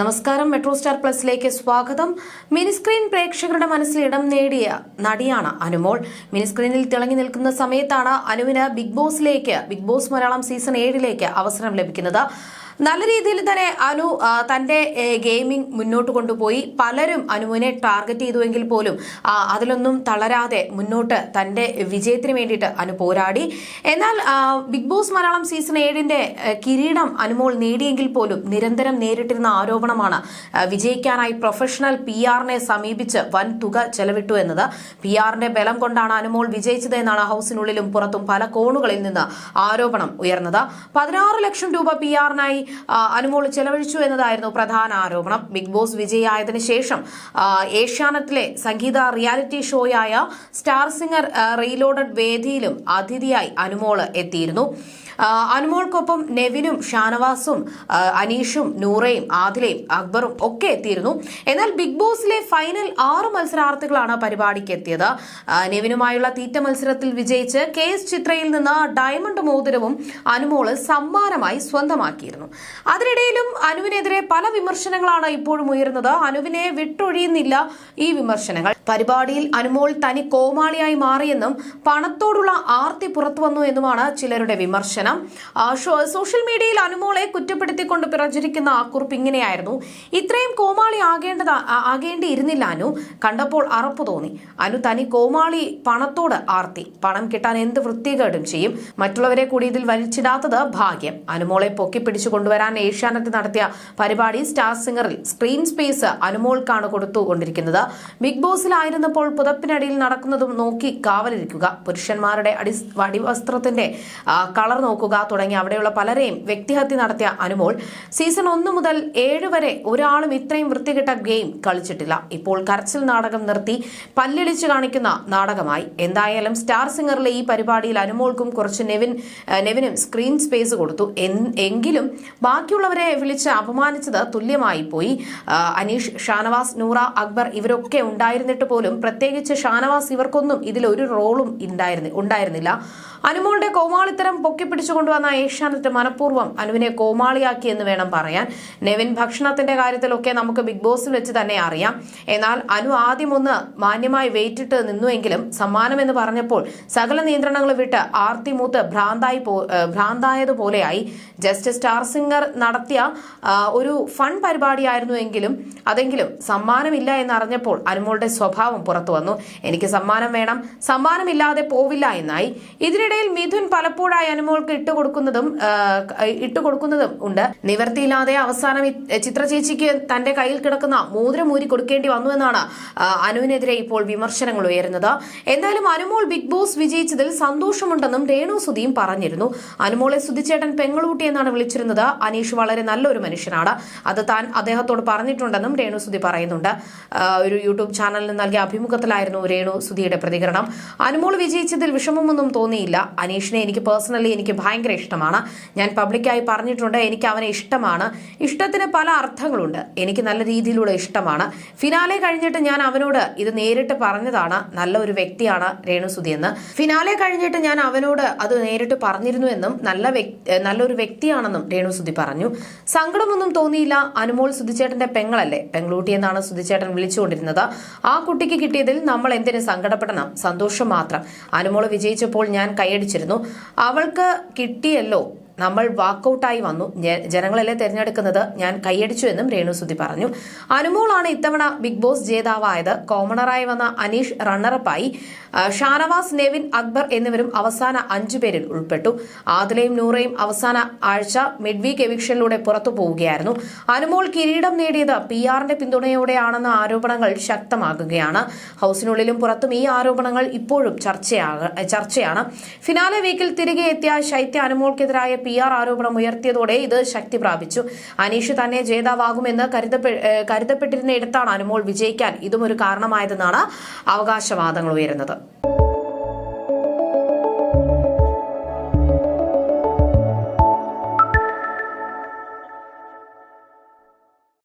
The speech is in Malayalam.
നമസ്കാരം. മെട്രോ സ്റ്റാർ പ്ലസിലേക്ക് സ്വാഗതം. മിനിസ്ക്രീൻ പ്രേക്ഷകരുടെ മനസ്സിൽ ഇടം നേടിയ നടിയാണ് അനുമോൾ. മിനിസ്ക്രീനിൽ തിളങ്ങി നിൽക്കുന്ന സമയത്താണ് അനുവിന് ബിഗ് ബോസിലേക്ക് ബിഗ് ബോസ് മലയാളം സീസൺ ഏഴിലേക്ക് അവസരം ലഭിക്കുന്നത്. നല്ല രീതിയിൽ തന്നെ അനു തന്റെ ഗെയിമിംഗ് മുന്നോട്ട് കൊണ്ടുപോയി. പലരും അനുവിനെ ടാർഗറ്റ് ചെയ്തുവെങ്കിൽ പോലും അതിലൊന്നും തളരാതെ മുന്നോട്ട് തന്റെ വിജയത്തിന് വേണ്ടിയിട്ട് അനു പോരാടി. എന്നാൽ ബിഗ് ബോസ് മലയാളം സീസൺ ഏഴിന്റെ കിരീടം അനുമോൾ നേടിയെങ്കിൽ പോലും നിരന്തരം നേരിട്ടിരുന്ന ആരോപണമാണ് വിജയിക്കാനായി പ്രൊഫഷണൽ പി ആറിനെ സമീപിച്ച് വൻ തുക ചെലവിട്ടു എന്നത്. പി ആറിന്റെ ബലം കൊണ്ടാണ് അനുമോൾ വിജയിച്ചത് എന്നാണ് ഹൌസിനുള്ളിലും പുറത്തും പല കോണുകളിൽ നിന്ന് ആരോപണം ഉയർന്നത്. പതിനാറ് ലക്ഷം രൂപ പി ആറിനായി അനുമോൾ ചെലവഴിച്ചു എന്നതായിരുന്നു പ്രധാന ആരോപണം. ബിഗ് ബോസ് വിജയിയായതിനു ശേഷം ഏഷ്യാനെറ്റിലെ സംഗീത റിയാലിറ്റി ഷോയായ സ്റ്റാർ സിംഗർ റീലോഡഡ് വേദിയിലും അതിഥിയായി അനുമോൾ എത്തിയിരുന്നു. അനുമോൾക്കൊപ്പം നെവിനും ഷാനവാസും അനീഷും നൂറയും ആദിലയും അക്ബറും ഒക്കെ എത്തിയിരുന്നു. എന്നാൽ ബിഗ് ബോസിലെ ഫൈനൽ ആറ് മത്സരാർത്ഥികളാണ് പരിപാടിക്ക് എത്തിയത് നെവിനുമായുള്ള തീറ്റ മത്സരത്തിൽ വിജയിച്ച് കെ ചിത്രയിൽ നിന്ന് ഡയമണ്ട് മോതിരവും അനുമോൾ സമ്മാനമായി സ്വന്തമാക്കിയിരുന്നു. അതിനിടയിലും അനുവിനെതിരെ പല വിമർശനങ്ങളാണ് ഇപ്പോഴും ഉയരുന്നത്. അനുവിനെ വിട്ടൊഴിയുന്നില്ല ഈ വിമർശനങ്ങൾ. പരിപാടിയിൽ അനുമോൾ തനി കോമാളിയായി മാറിയെന്നും പണത്തോടുള്ള ആർത്തി പുറത്തുവന്നു എന്നുമാണ് ചിലരുടെ വിമർശനം. സോഷ്യൽ മീഡിയയിൽ അനുമോളെ കുറ്റപ്പെടുത്തിക്കൊണ്ട് പ്രചരിക്കുന്ന ആ കുറിപ്പ് ഇങ്ങനെയായിരുന്നു. ഇത്രയും കോമാളി ആകേണ്ടത് ആകേണ്ടിയിരുന്നില്ല അനു. കണ്ടപ്പോൾ അറപ്പ് തോന്നി. അനു തനി കോമാളി പണത്തോട് ആർത്തി. പണം കിട്ടാൻ എന്ത് വൃത്തികേടും ചെയ്യും. മറ്റുള്ളവരെ കൂടി ഇതിൽ വലിച്ചിടാത്തത് ഭാഗ്യം. അനുമോളെ പൊക്കിപ്പിടിച്ചു കൊണ്ടുവരാൻ ഏഷ്യാനെറ്റ് നടത്തിയ പരിപാടി സ്റ്റാർ സിംഗറിൽ സ്ക്രീൻ സ്പേസ് അനുമോൾക്കാണ് കൊടുത്തുകൊണ്ടിരിക്കുന്നത്. ബിഗ് ബോസിലായിരുന്നപ്പോൾ പുതപ്പിനടിയിൽ നടക്കുന്നതും നോക്കി കാവലിരിക്കുക. പുരുഷന്മാരുടെ അടി അടിവസ്ത്രത്തിന്റെ ആ, കളർ നോക്കുക തുടങ്ങി അവിടെയുള്ള പലരെയും വ്യക്തിഹത്യ നടത്തിയ അനുമോൾ സീസൺ ഒന്ന് മുതൽ ഏഴ് വരെ ഒരാളും ഇത്രയും വൃത്തികെട്ട ഗെയിം കളിച്ചിട്ടില്ല. ഇപ്പോൾ കരച്ചിൽ നാടകം നിർത്തി പല്ലിളിച്ച് കാണിക്കുന്ന നാടകമായി. എന്തായാലും സ്റ്റാർ സിംഗറിലെ ഈ പരിപാടിയിൽ അനുമോൾക്കും കുറച്ച് നെവിൻ നെവിനും സ്ക്രീൻ സ്പേസ് കൊടുത്തു. എങ്കിലും ബാക്കിയുള്ളവരെ വിളിച്ച് അപമാനിച്ചത് തുല്യമായി പോയി. അനീഷ് ഷാനവാസ് നൂറ അക്ബർ ഇവരൊക്കെ ഉണ്ടായിരുന്നിട്ട് പോലും പ്രത്യേകിച്ച് ഷാനവാസ് ഇവർക്കൊന്നും ഇതിൽ ഒരു റോളും ഉണ്ടായിരുന്നി ഉണ്ടായിരുന്നില്ല. അനുമോളുടെ കോമാളിത്തരം പൊക്കിപ്പിടിച്ചു കൊണ്ടുവന്ന ഏഷ്യാനെറ്റ് മനഃപൂർവം അനുവിനെ കോമാളിയാക്കി എന്ന് വേണം പറയാൻ. നെവിൻ ഭക്ഷണത്തിന്റെ കാര്യത്തിലൊക്കെ നമുക്ക് ബിഗ് ബോസിൽ വെച്ച് തന്നെ അറിയാം. എന്നാൽ അനു ആദ്യം ഒന്ന് മാന്യമായി വെയിറ്റിട്ട് നിന്നുവെങ്കിലും സമ്മാനം എന്ന് പറഞ്ഞപ്പോൾ സകല നിയന്ത്രണങ്ങൾ വിട്ട് ആർത്തി മൂത്ത് ഭ്രാന്തായി ഭ്രാന്തായതുപോലെയായി. ജസ്റ്റ് സ്റ്റാർ സിംഗർ നടത്തിയ ഒരു ഫൺ പരിപാടിയായിരുന്നു എങ്കിലും അതെങ്കിലും സമ്മാനമില്ല എന്നറിഞ്ഞപ്പോൾ അനുമോളുടെ സ്വഭാവം പുറത്തു വന്നു. എനിക്ക് സമ്മാനം വേണം. സമ്മാനമില്ലാതെ പോവില്ല എന്നായി. ഇതിനിടയിൽ മിഥുൻ പലപ്പോഴായി അനുമോൾക്ക് ഇട്ടുകൊടുക്കുന്നതും ഇട്ടുകൊടുക്കുന്നതും ഉണ്ട്. നിവർത്തിയില്ലാതെ അവസാനം ഈ ചിത്ര ചേച്ചിക്ക് തന്റെ കയ്യിൽ കിടക്കുന്ന മോതിരം ഊരി കൊടുക്കേണ്ടി വന്നു എന്നാണ് അനുവിനെതിരെ ഇപ്പോൾ വിമർശനങ്ങൾ ഉയരുന്നത്. എന്തായാലും അനുമോൾ ബിഗ് ബോസ് വിജയിച്ചതിൽ സന്തോഷമുണ്ടെന്നും രേണു സുധിയും പറഞ്ഞിരുന്നു. അനുമോളെ സുധിച്ചേട്ടൻ പെങ്ങളൂട്ടി എന്നാണ് വിളിച്ചിരുന്നത്. അനീഷ് വളരെ നല്ലൊരു മനുഷ്യനാണ്. അത് താൻ അദ്ദേഹത്തോട് പറഞ്ഞിട്ടുണ്ടെന്നും രേണു സുധി പറയുന്നുണ്ട്. ഒരു യൂട്യൂബ് ചാനലിന് നൽകിയ അഭിമുഖത്തിലായിരുന്നു രേണു സുധിയുടെ പ്രതികരണം. അനുമോൾ വിജയിച്ചതിൽ വിഷമമൊന്നും തോന്നിയില്ല. അനീഷിനെ എനിക്ക് പേഴ്സണലി എനിക്ക് ഭയങ്കര ഇഷ്ടമാണ്. ഞാൻ പബ്ലിക്കായി പറഞ്ഞിട്ടുണ്ട് എനിക്ക് അവനെ ഇഷ്ടമാണ്. ഇഷ്ടത്തിന് പല അർത്ഥങ്ങളുണ്ട്. എനിക്ക് നല്ല രീതിയിലുള്ള ഇഷ്ടമാണ്. ഫിനാലെ കഴിഞ്ഞിട്ട് ഞാൻ അവനോട് ഇത് നേരിട്ട് പറഞ്ഞതാണ്. നല്ല ഒരു വ്യക്തിയാണ് രേണുസുതി എന്ന്. ഫിനാലെ കഴിഞ്ഞിട്ട് ഞാൻ അവനോട് അത് നേരിട്ട് പറഞ്ഞിരുന്നു എന്നും നല്ല നല്ലൊരു വ്യക്തിയാണെന്നും രേണുസുതി പറഞ്ഞു. സങ്കടമൊന്നും തോന്നിയില്ല. അനുമോൾ സുധിച്ചേട്ടന്റെ പെങ്ങളല്ലേ? പെങ്ങളൂട്ടി എന്നാണ് സുധിച്ചേട്ടൻ വിളിച്ചുകൊണ്ടിരുന്നത്. ആ കുട്ടിക്ക് കിട്ടിയതിൽ നമ്മൾ എന്തിനു സങ്കടപ്പെടണം. സന്തോഷം മാത്രം. അനുമോൾ വിജയിച്ചപ്പോൾ ഞാൻ കൈയടിച്ചിരുന്നു. അവൾക്ക് കിട്ടിയല്ലോ നമ്മൾ വാക്കൌട്ടായി വന്നു. ജനങ്ങളല്ലേ തെരഞ്ഞെടുക്കുന്നത്? ഞാൻ കൈയടിച്ചു എന്നും രേണുസുതി പറഞ്ഞു. അനുമോളാണ് ഇത്തവണ ബിഗ് ബോസ് ജേതാവായത്. കോമണറായി വന്ന അനീഷ് റണ്ണറപ്പായി. ഷാനവാസ് നെവിൻ അക്ബർ എന്നിവരും അവസാന അഞ്ചു പേരിൽ ഉൾപ്പെട്ടു. ആദിലയും നൂറയും അവസാന ആഴ്ച മിഡ് വീക്ക് എവിക്ഷനിലൂടെ പുറത്തു പോവുകയായിരുന്നു. അനുമോൾ കിരീടം നേടിയത് പി ആറിന്റെ പിന്തുണയോടെയാണെന്ന ആരോപണങ്ങൾ ശക്തമാകുകയാണ്. ഹൌസിനുള്ളിലും പുറത്തും ഈ ആരോപണങ്ങൾ ഇപ്പോഴും ചർച്ചയാണ്. ഫിനാലെ വീക്കിൽ തിരികെ എത്തിയ ശൈത്യ അനുമോൾക്കെതിരായ പി ആർ ആരോപണം ഉയർത്തിയതോടെ ഇത് ശക്തി പ്രാപിച്ചു. അനീഷ് തന്നെ ജേതാവാകുമെന്ന് കരുതപ്പെട്ടിരുന്ന ഇടത്താണ് അനുമോൾ വിജയിക്കാൻ ഇതും ഒരു കാരണമായതെന്നാണ് അവകാശവാദങ്ങൾ ഉയരുന്നത്.